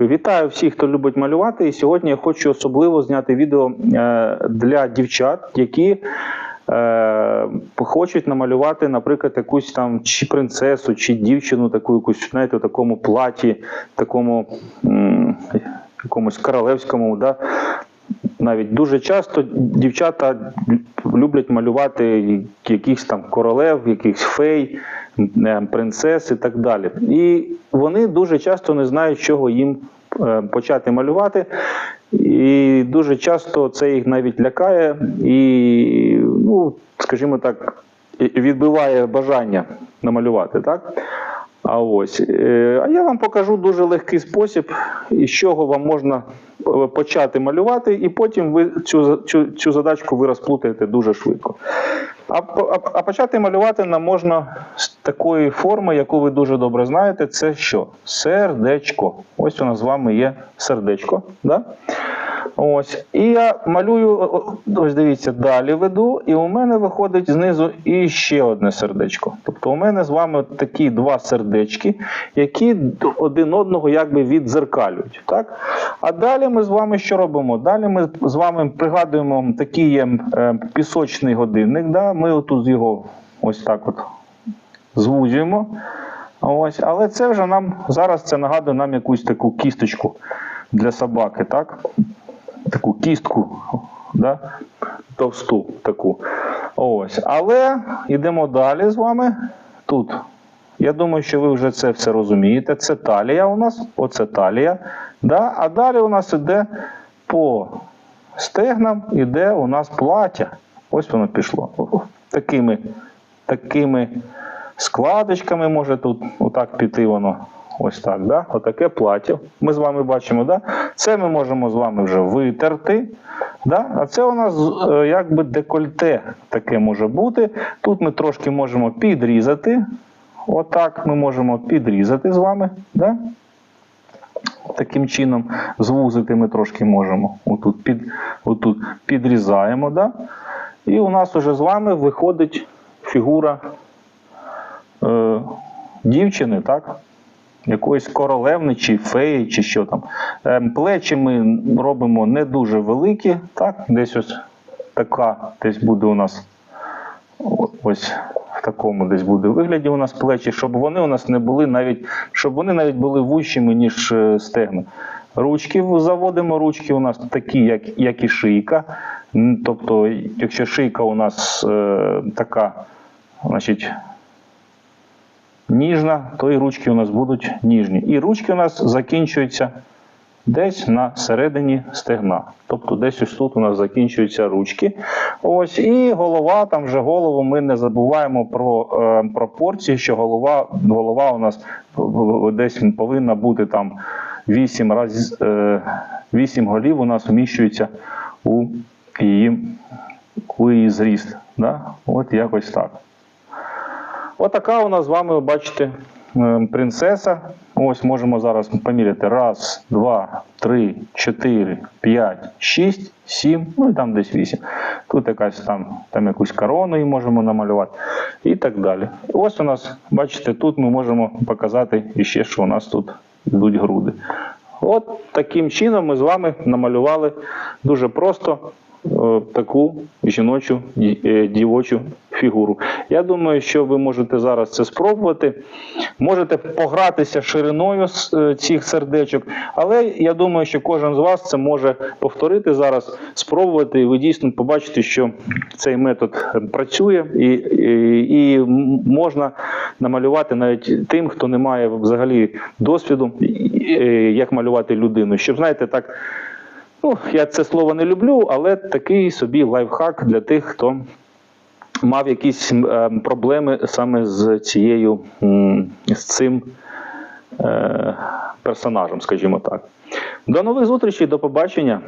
Вітаю всіх, хто любить малювати. І сьогодні я хочу особливо зняти відео е, для дівчат, які е, хочуть намалювати, наприклад, якусь там чи принцесу, чи дівчину, таку якусь, знаєте, в такому платі, такому якомусь королевському. Да? Навіть дуже часто дівчата люблять малювати якихось там королев, якихось фей, принцес і так далі. І вони дуже часто не знають, чого їм е, почати малювати. І дуже часто це їх навіть лякає і, ну, скажімо так, відбиває бажання намалювати. Так? А ось, е, а я вам покажу дуже легкий спосіб, із чого вам можна е, почати малювати, і потім ви цю, цю, цю задачку ви розплутаєте дуже швидко. А, а, а почати малювати нам можна з такої форми, яку ви дуже добре знаєте. Це що? Сердечко. Ось у нас з вами є сердечко. Да? Ось. І я малюю, ось дивіться, далі веду, і у мене виходить знизу і ще одне сердечко. Тобто у мене з вами такі два сердечки, які один одного якби віддзеркалюють. Так? А далі ми з вами що робимо? Далі ми з вами пригадуємо такий є е, пісочний годинник. Да? Ми отут його ось так от звузюємо. Ось, але це вже нам зараз це нагадує нам якусь таку кісточку для собаки, так? Таку кістку, да? товсту таку. Ось. Але йдемо далі з вами. Тут. Я думаю, що ви вже це все розумієте. Це талія у нас, оце талія. Да? А далі у нас іде по стегнам, іде у нас плаття. Ось воно пішло. Такими, такими складочками може тут отак піти воно. Ось так, да? Отаке плаття. Ми з вами бачимо, да? Це ми можемо з вами вже витерти. Да? А це у нас е, якби декольте таке може бути. Тут ми трошки можемо підрізати. Отак ми можемо підрізати з вами. Да? Таким чином звузити ми трошки можемо. Отут, під, отут підрізаємо. Да? І у нас уже з вами виходить фігура е, дівчини, так? Якоїсь королевни чи феї, чи що там. Ем, плечі ми робимо не дуже великі, так? Десь ось така десь буде у нас ось в такому десь буде вигляді у нас плечі, щоб вони у нас не були навіть, щоб вони навіть були вущими, ніж е, стегна. Ручки заводимо, ручки у нас такі, як, як і шийка. Тобто, якщо шийка у нас е, така, значить, ніжна, то і ручки у нас будуть ніжні. І ручки у нас закінчуються десь на середині стегна. Тобто десь ось тут у нас закінчуються ручки. Ось, і голова, там вже голову ми не забуваємо про е, пропорції, що голова, голова у нас десь повинна бути там 8, раз, е, 8 голів у нас вміщується у її, у її зріст. Да? От якось так. Отака у нас з вами, бачите, е, принцеса. Ось можемо зараз поміряти. Раз, два, три, чотири, п'ять, шість, сім, ну і там десь вісім. Тут якась там, там якусь корону її можемо намалювати і так далі. Ось у нас, бачите, тут ми можемо показати іще, що у нас тут йдуть груди. От таким чином ми з вами намалювали дуже просто таку жіночу е, дівочу фігуру. Я думаю, що ви можете зараз це спробувати. Можете погратися шириною е, цих сердечок, але я думаю, що кожен з вас це може повторити зараз, спробувати, і ви дійсно побачите, що цей метод е, працює і, і, і можна намалювати навіть тим, хто не має взагалі досвіду, е, як малювати людину. Щоб знаєте, так. Ну, я це слово не люблю, але такий собі лайфхак для тих, хто мав якісь е, проблеми саме з цією з цим е, персонажем, скажімо так. До нових зустрічей, до побачення.